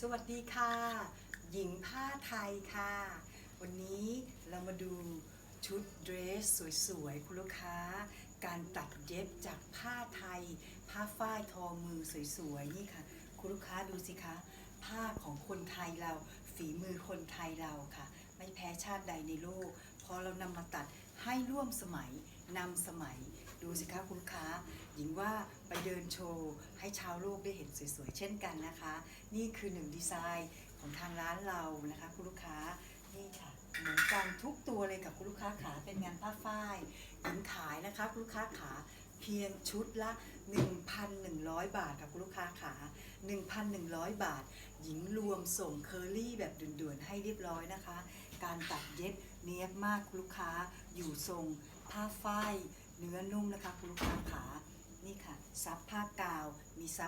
สวัสดีค่ะ หญิงผ้าไทยค่ะ วันนี้เรามาดูชุดเดรสสวยๆ คุณลูกค้า การตัดเย็บจากผ้าไทย ผ้าฝ้ายทอมือสวยๆ นี่ค่ะ คุณลูกค้าดูสิคะ ผ้าของคนไทยเรา ฝีมือคนไทยเราค่ะ ไม่แพ้ชาติใดในโลก พอเรานำมาตัดให้ร่วมสมัยนำสมัย ดูสิคะคุณลูกค้า หญิงว่าไปเดินโชว์ ให้ชาวโลกได้เห็นสวยๆ เช่นกันนะคะ นี่คือหนึ่งดีไซน์ของทางร้านเรานะคะคุณลูกค้านี่ค่ะเหมือนกันทุกตัวเลยกับคุณลูกค้าขาเป็นงานผ้าฝ้ายหญิงขายนะคะคุณลูกค้าขาเพียงชุดละ 1,100 บาทค่ะคุณลูกค้าขา1,100 บาท หญิงรวมส่งเคอรี่แบบด่วนๆ ให้เรียบร้อยนะคะ การตัดเย็บเนียบมากคุณลูกค้าอยู่ทรงผ้าฝ้ายเนื้อนุ่มนะคะคุณลูกค้าขา นี่ค่ะซับผ้ากาว มีซับ